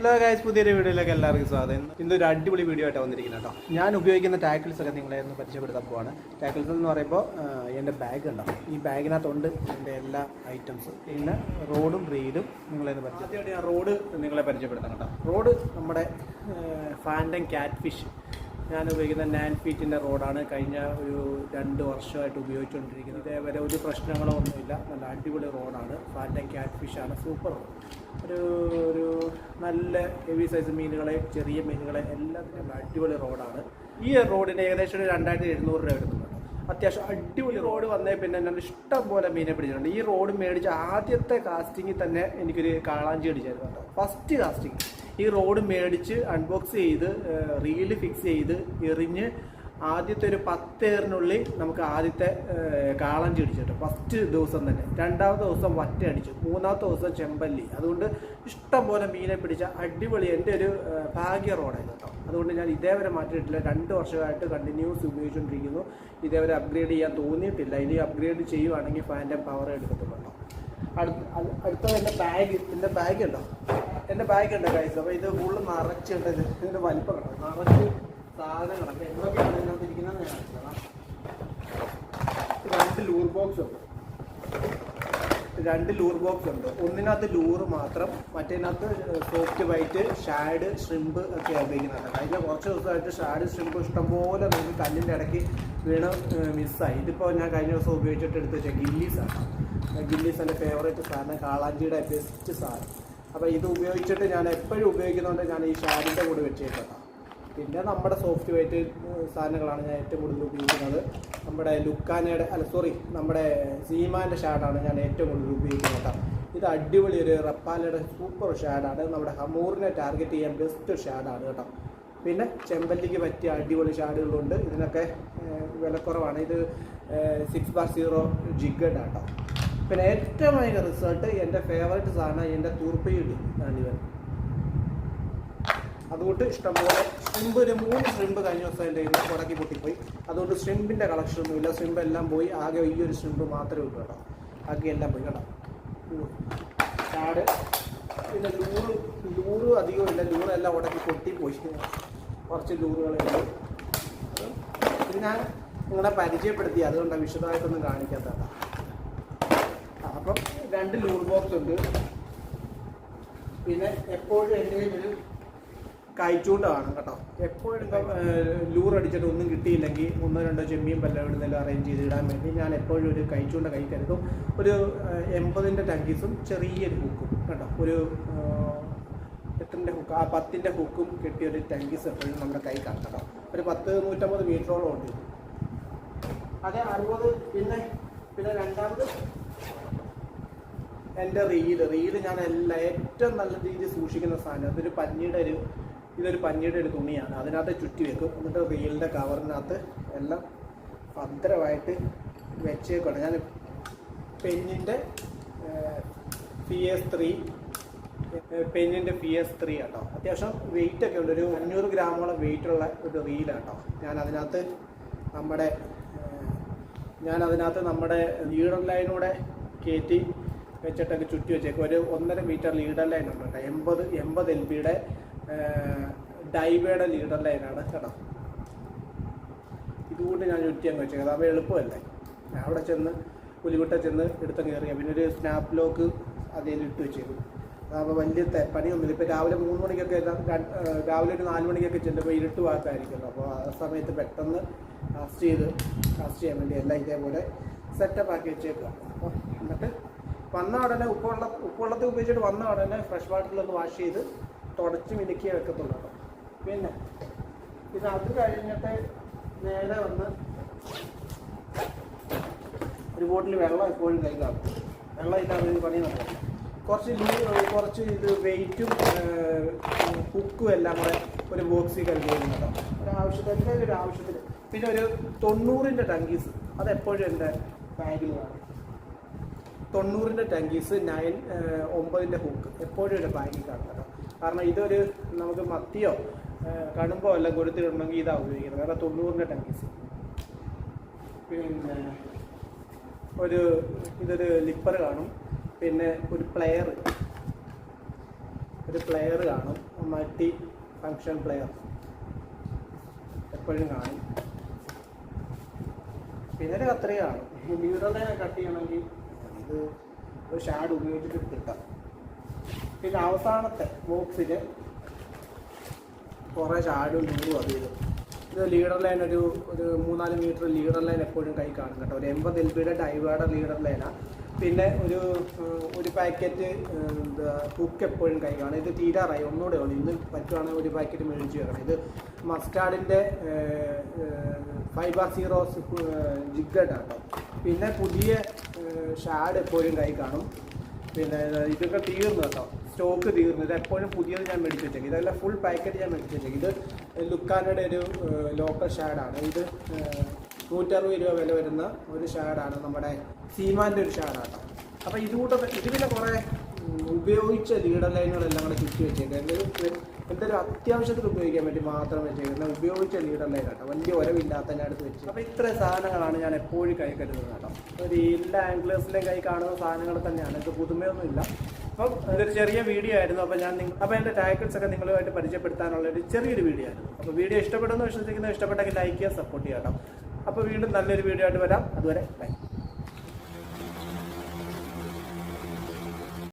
Hello guys പുതിയൊരു വീഡിയോയിലേക്ക് എല്ലാവർക്കും സ്വാഗതം. ഇന്ന് ഒരു അടിപൊളി വീഡിയോ ആയിട്ട് വന്നിരിക്കുന്നത് കേട്ടോ. ഞാൻ ഉപയോഗിക്കുന്ന ടാക്കിൾസ് ഒക്കെ നിങ്ങളെ ഒന്ന് പരിചയപ്പെടുത്താൻ പോവാണ്. ടാക്കിൾസ് എന്ന് പറയുമ്പോൾ എന്റെ ബാഗ് ഉണ്ടാവും ഈ ബാഗിനകത്തുണ്ട് എന്റെ എല്ലാ ഐറ്റംസ് പിന്നെ റോഡും റീഡും നിങ്ങളെ ഒന്ന് പരിചയം ഞാൻ റോഡ് നിങ്ങളെ പരിചയപ്പെടുത്താം കേട്ടോ. റോഡ് നമ്മുടെ ഫാൻഡൻ ക്യാറ്റ് ഫിഷ് ഞാൻ ഉപയോഗിക്കുന്ന നയൻ ഫീറ്റിന്റെ റോഡാണ് കഴിഞ്ഞ ഒരു രണ്ട് വർഷമായിട്ട് ഉപയോഗിച്ചുകൊണ്ടിരിക്കുന്നത്. ഇതേവരെ ഒരു പ്രശ്നങ്ങളോ ഒന്നുമില്ല. നല്ല അടിപൊളി റോഡാണ്. ഫാറ്റ് ആൻഡ് ക്യാറ്റ് ഫിഷാണ് സൂപ്പർ ഒരു ഒരു നല്ല ഹെവി സൈസ് മീനുകളെ ചെറിയ മീനുകളെ എല്ലാത്തിനും അടിപൊളി റോഡാണ്. ഈ റോഡിന് ഏകദേശം ഒരു രണ്ടായിരത്തി എഴുന്നൂറ് രൂപ എടുക്കുന്നുണ്ട് അത്യാവശ്യം അടിപൊളി റോഡ് വന്നേ പിന്നെ ഞാൻ ഇഷ്ടം പോലെ മീനെ പിടിച്ചിട്ടുണ്ട്. ഈ റോഡ് മേടിച്ച ആദ്യത്തെ കാസ്റ്റിങ്ങിൽ തന്നെ എനിക്കൊരു കാളാഞ്ചി അടിച്ചായിരുന്നു ഫസ്റ്റ് കാസ്റ്റിംഗ് ഈ റോഡ് മേടിച്ച് അൺബോക്സ് ചെയ്ത് റീൽ ഫിക്സ് ചെയ്ത് എറിഞ്ഞ് ആദ്യത്തെ ഒരു പത്തേറിനുള്ളിൽ നമുക്ക് ആദ്യത്തെ കാളഞ്ചി അടിച്ചിട്ട് ഫസ്റ്റ് ദിവസം തന്നെ. രണ്ടാമത്തെ ദിവസം വറ്റ അടിച്ചു. മൂന്നാമത്തെ ദിവസം ചെമ്പല്ലി. അതുകൊണ്ട് ഇഷ്ടം പോലെ മീനെ പിടിച്ച അടിപൊളി എന്റെ ഒരു ഭാഗ്യ റോഡായിരുന്നു കേട്ടോ. അതുകൊണ്ട് ഞാൻ ഇതേവരെ മാറ്റിയിട്ടില്ല. രണ്ട് വർഷമായിട്ട് കണ്ടിന്യൂസ് ഉപയോഗിച്ചുകൊണ്ടിരിക്കുന്നു. ഇതേവരെ അപ്ഗ്രേഡ് ചെയ്യാൻ തോന്നിയിട്ടില്ല. ഇനി അപ്ഗ്രേഡ് ചെയ്യുവാണെങ്കിൽ ഫാന്റെ പവർ എടുക്കത്തുള്ളൂ കേട്ടോ. അടുത്ത അത് അടുത്തത് എന്റെ ബാഗ് എന്റെ ബാഗ് ഉണ്ടോ? എന്റെ ബാഗ് ഉണ്ട് കൈസ് അപ്പോൾ ഇത് ഫുള്ള് നിറച്ചുണ്ട് ഇതിന്റെ വലിപ്പം കണ്ടോ? നിറച്ച് സാധനങ്ങളൊക്കെ എന്തൊക്കെയാണ് ഇതിനകത്ത് ഇരിക്കുന്നത് ഞാൻ രണ്ട് ലൂർ ബോക്സ് ഉണ്ട്. രണ്ട് ലൂർ ബോക്സ് ഉണ്ട്. ഒന്നിനകത്ത് ലൂറ് മാത്രം മറ്റേതിനകത്ത് സോഫ്റ്റ് വൈറ്റ് ഷാഡ് ഷ്രിമ്പ് ഒക്കെ ഉപയോഗിക്കുന്നുണ്ട് കഴിഞ്ഞ കുറച്ച് ദിവസമായിട്ട് ഷാഡ് ഷ്രിമ്പ് ഇഷ്ടംപോലെ നമുക്ക് കല്ലിന്റെ ഇടയ്ക്ക് വീണ് മിസ്സായി ഇതിപ്പോൾ ഞാൻ കഴിഞ്ഞ ദിവസം ഉപയോഗിച്ചിട്ട് എടുത്ത് വെച്ചാൽ ഗില്ലീസാണ്. ഗില്ലീസ് എന്റെ ഫേവറേറ്റ് സാധനം. കാളാഞ്ചിയുടെ ബെസ്റ്റ് സാധനം. അപ്പോൾ ഇത് ഉപയോഗിച്ചിട്ട് ഞാൻ എപ്പോഴും ഉപയോഗിക്കുന്നതുകൊണ്ട് ഞാൻ ഈ ഷാഡിന്റെ കൂടെ വെച്ചിട്ടുണ്ട് പിന്നെ നമ്മുടെ സോഫ്റ്റ് വെയിറ്റ് സാധനങ്ങളാണ് ഞാൻ ഏറ്റവും കൂടുതൽ ഉപയോഗിക്കുന്നത്. നമ്മുടെ ലുക്കാനയുടെ അല്ല സോറി നമ്മുടെ സീമാന്റെ ഷാഡാണ് ഞാൻ ഏറ്റവും കൂടുതൽ ഉപയോഗിക്കുന്നത് ഇത് അടിപൊളി ഒരു റപ്പാലയുടെ സൂപ്പർ ഷാഡാണ്. നമ്മുടെ ഹമൂറിനെ ടാർഗറ്റ് ചെയ്യാൻ ബെസ്റ്റ് ഷാഡാണ് കേട്ടോ. പിന്നെ ചെമ്പല്ലിക്ക് പറ്റിയ അടിപൊളി ഷാഡുകളുണ്ട്. ഇതിനൊക്കെ വിലക്കുറവാണ്. ഇത് സിക്സ് ബാർ സീറോ കേട്ടോ. പിന്നെ ഏറ്റവും വലിയ റിസൾട്ട് എന്റെ ഫേവറേറ്റ് സാധനം എന്റെ തൂർപ്പയിടി ആണ് അതുകൊണ്ട് ഇഷ്ടംപോലെ ഷ്രിമ്പ് ഒരു മൂന്ന് ഷ്രിമ്പ് കഴിഞ്ഞ ദിവസം എന്റെ നിന്ന് ഉടക്കി പൊട്ടിപ്പോയി. അതുകൊണ്ട് ഷ്രിമ്പിന്റെ കളക്ഷൻ ഒന്നുമില്ല. ഷ്രിമ്പ് എല്ലാം പോയി. ആകെ ഈ ഒരു ഷ്രിമ്പ് മാത്രമേ ഉള്ളൂ കേട്ടോ. ബാക്കി എല്ലാം പോയി കേട്ടോ. ചാട്. പിന്നെ ലൂറ് ലൂറ് അധികം ഇല്ല. ലൂറെല്ലാം ഉടക്കി പൊട്ടിപ്പോയി. കുറച്ച് ലൂറുകളുണ്ട് പിന്നെ ഞാൻ നിങ്ങളെ പരിചയപ്പെടുത്തി. അതുകൊണ്ടാണ് വിശദമായിട്ടൊന്നും കാണിക്കാത്ത അപ്പം രണ്ട് ലൂർ ബോക്സ് ഉണ്ട്. പിന്നെ എപ്പോഴും എന്റെ ഒരു കൈച്ചൂണ്ട കാണും കേട്ടോ. എപ്പോഴും ലൂർ അടിച്ചിട്ട് ഒന്നും കിട്ടിയില്ലെങ്കിൽ ഒന്നോ രണ്ടോ ചെമ്മിയും പല്ലോ ഇടുന്നതിലും അറേഞ്ച് ചെയ്ത് ഇടാൻ വേണ്ടി ഞാൻ എപ്പോഴും ഒരു കൈച്ചൂണ്ട കൈ കരുതും. ഒരു എൺപതിന്റെ ടങ്കീസും ചെറിയൊരു ഹുക്കും കേട്ടോ. ഒരു എട്ടിന്റെ ഹുക്ക് ആ പത്തിന്റെ ഹുക്കും കെട്ടിയ ഒരു ടങ്കീസ് എപ്പോഴും നമ്മുടെ കൈ കാണും കേട്ടോ. ഒരു പത്ത് നൂറ്റമ്പത് മീറ്ററോളം ഉണ്ട്. അതെ അറുപത് പിന്നെ പിന്നെ രണ്ടാമത് എന്റെ റീൽ റീൽ ഞാൻ എല്ലാം ഏറ്റവും നല്ല രീതിയിൽ സൂക്ഷിക്കുന്ന സാധനം അതൊരു പഞ്ഞിയുടെ ഒരു ഇതൊരു പഞ്ഞിയുടെ ഒരു തുണിയാണ്. അതിനകത്ത് ചുറ്റി വെക്കും. എന്നിട്ട് റീലിന്റെ കവറിനകത്ത് എല്ലാം ഭദ്രമായിട്ട് വെച്ചേക്കണം ഞാൻ പെന്നിന്റെ പി എസ് ത്രീ പെന്നിന്റെ പി എസ് ത്രീ കേട്ടോ അത്യാവശ്യം വെയിറ്റ് ഒക്കെ ഉണ്ട്. ഒരു അഞ്ഞൂറ് ഗ്രാമോളം വെയിറ്റുള്ള ഒരു റീലാട്ടോ. ഞാൻ അതിനകത്ത് നമ്മുടെ ഞാൻ അതിനകത്ത് നമ്മുടെ ലീഡർ ലൈനൂടെ കയറ്റി വെച്ചിട്ടൊക്കെ ചുറ്റി വെച്ചേക്കും. ഒരു ഒന്നര മീറ്റർ ലീഡർ ലൈൻ ഉണ്ട് കേട്ടോ. എൺപത് എൺപത് എൽ ബിയുടെ ഡൈവയുടെ ലീഡർ ലൈനാണ് കേട്ടോ. ഇതുകൊണ്ട് ഞാൻ ചുറ്റി അങ്ങ് വെച്ചേക്കുന്നത്. അപ്പോൾ എളുപ്പമല്ലേ? അവിടെ ചെന്ന് പുലികുട്ട ചെന്ന് എടുത്ത് കയറിയാൽ പിന്നെ ഒരു സ്നാപ്പ് ലോക്ക് അതിൽ ഇട്ട് വെച്ചേക്കും. അപ്പോൾ വലിയ പണിയൊന്നുമില്ല. ഇപ്പോൾ രാവിലെ മൂന്ന് മണിക്കൊക്കെ രാവിലെ ഒരു നാല് മണിക്കൊക്കെ ചെല്ലുമ്പോൾ ഇരുട്ട് ഭാഗത്തായിരിക്കുമല്ലോ. അപ്പോൾ ആ സമയത്ത് പെട്ടെന്ന് കാസ്റ്റ് ചെയ്ത് കാസ്റ്റ് ചെയ്യാൻ വേണ്ടി എല്ലാം ഇതേപോലെ സെറ്റപ്പ് ആക്കി വെച്ചേക്കുക അപ്പോൾ എന്നിട്ട് വന്ന ഉടനെ ഉപ്പുവെള്ള ഉപ്പുവെള്ളത്തിൽ ഉപയോഗിച്ചിട്ട് വന്ന ഉടനെ ഫ്രഷ് വാട്ടറിലൊന്ന് വാഷ് ചെയ്ത് തുടച്ച് മിനുക്കിയേ വെക്കത്തുള്ളൂ പിന്നെ ഇത് അത് കഴിഞ്ഞിട്ട് നേരെ വന്ന് ഒരു ബോട്ടിൽ വെള്ളം എപ്പോഴും കൈ കാണും വെള്ളം ഇല്ലാതെ പണി നടക്കും കുറച്ച് കുറച്ച് ഇത് വെയിറ്റും കുക്കും എല്ലാം കൂടെ ഒരു ബോക്സിൽ കരുതുന്നു കേട്ടോ. ഒരു ആവശ്യത്തിന് ഒരു ആവശ്യത്തിന്. പിന്നെ ഒരു തൊണ്ണൂറിന്റെ ടങ്കീസ് അതെപ്പോഴും എന്റെ ബാഗിൽ കാണും. തൊണ്ണൂറിന്റെ ടങ്കീസ് നയൻ ഒമ്പതിന്റെ ഹൂക്ക് എപ്പോഴും ഇവിടെ ബാങ്കിൽ കാണുന്നത് കാരണം ഇതൊരു നമുക്ക് മത്തിയോ കടുമ്പോ എല്ലാം കൊടുത്തിട്ടുണ്ടെങ്കിൽ ഇതാ ഉപയോഗിക്കുന്നത്. കാരണം തൊണ്ണൂറിന്റെ ടങ്കീസ് പിന്നെ ഒരു ഇതൊരു ലിപ്പർ കാണും. പിന്നെ ഒരു പ്ലെയർ ഒരു പ്ലെയർ കാണും. മൾട്ടി ഫങ്ഷൻ പ്ലെയർ എപ്പോഴും കാണും. പിന്നെ ഒരു കത്രിക കാണും. കട്ട് ചെയ്യണമെങ്കിൽ ഇത് ഒരു ഷാഡ് ഉപയോഗിച്ചിട്ട് കിട്ടാം പിന്നെ അവസാനത്തെ ബോക്സിൽ കുറേ ഷാഡും നൂറും അത് ഇത്. ഇത് ലീഡർ ലൈൻ ഒരു ഒരു മൂന്നാൽ മീറ്റർ ലീഡർ ലൈൻ എപ്പോഴും കൈ കാണും കേട്ടോ. ഒരു എൺപത് എൽ ബിയുടെ ഡൈവേർഡർ ലീഡർ ലൈനാണ് പിന്നെ ഒരു ഒരു പാക്കറ്റ് എന്താ ഹുക്ക് എപ്പോഴും കൈ കാണും. ഇത് തീരാറായി. ഒന്നുകൂടെ ഉള്ളൂ. ഇന്ന് പറ്റുവാണെങ്കിൽ ഒരു പാക്കറ്റ് മേടിച്ച് വെക്കണം. ഇത് മസ്റ്റാർഡിന്റെ ഫൈബർ സീറോ ജിഗഡ് കേട്ടോ. പിന്നെ പുതിയ ഷാഡ് എപ്പോഴും കൈ കാണും. പിന്നെ ഇതൊക്കെ തീർന്നു കേട്ടോ. സ്റ്റോക്ക് തീർന്നു. ഇത് എപ്പോഴും പുതിയത് ഞാൻ മേടിച്ച് വെച്ചേക്കും ഇതെല്ലാം ഫുൾ പാക്കറ്റ് ഞാൻ മേടിച്ച് വെച്ചേക്കും ഇത് ലുക്കാനയുടെ ഒരു ലോക്കൽ ഷാഡാണ് ഇത് നൂറ്ററുപത് രൂപ വില വരുന്ന ഒരു ഷാഡാണ് നമ്മുടെ സീമാന്റെ ഒരു ഷാഡാണ് അപ്പോൾ ഇതുകൂടെ ഇത് പിന്നെ കുറേ ഉപയോഗിച്ച ലീഡർ ലൈനുകളെല്ലാം കൂടെ ചുറ്റി വെച്ചേക്കുക എന്തെങ്കിലും എന്തൊരു അത്യാവശ്യത്തിന് ഉപയോഗിക്കാൻ വേണ്ടി മാത്രം വെച്ചേക്കുന്നത് ഉപയോഗിച്ച ലീഡർ ലൈൻ കേട്ടോ. വലിയ ഉരവില്ലാത്ത ഞാൻ അടുത്ത് വെച്ച്. അപ്പോൾ ഇത്ര സാധനങ്ങളാണ് ഞാൻ എപ്പോഴും കൈ കരുതുന്നത് കേട്ടോ. ഒരു എല്ലാ ആംഗ്ലേഴ്സിലെയും കൈ കാണുന്ന സാധനങ്ങൾ തന്നെയാണ്. ഇത് പുതുമയൊന്നും ഇല്ല. അപ്പം ഇതൊരു ചെറിയ വീഡിയോ ആയിരുന്നു. അപ്പോൾ ഞാൻ നിങ്ങൾ അപ്പോൾ എന്റെ ടാക്കിൾസ് ഒക്കെ നിങ്ങളുമായിട്ട് പരിചയപ്പെടുത്താനുള്ള ഒരു ചെറിയൊരു വീഡിയോ ആയിരുന്നു. അപ്പോൾ വീഡിയോ ഇഷ്ടപ്പെടുന്നു വിശ്വസിക്കുന്നു ഇഷ്ടപ്പെട്ടെങ്കിൽ ലൈക്ക് ചെയ്യുക സപ്പോർട്ട് ചെയ്യാം കേട്ടോ. അപ്പോൾ വീണ്ടും നല്ലൊരു വീഡിയോ ആയിട്ട് വരാം. അതുവരെ ബൈ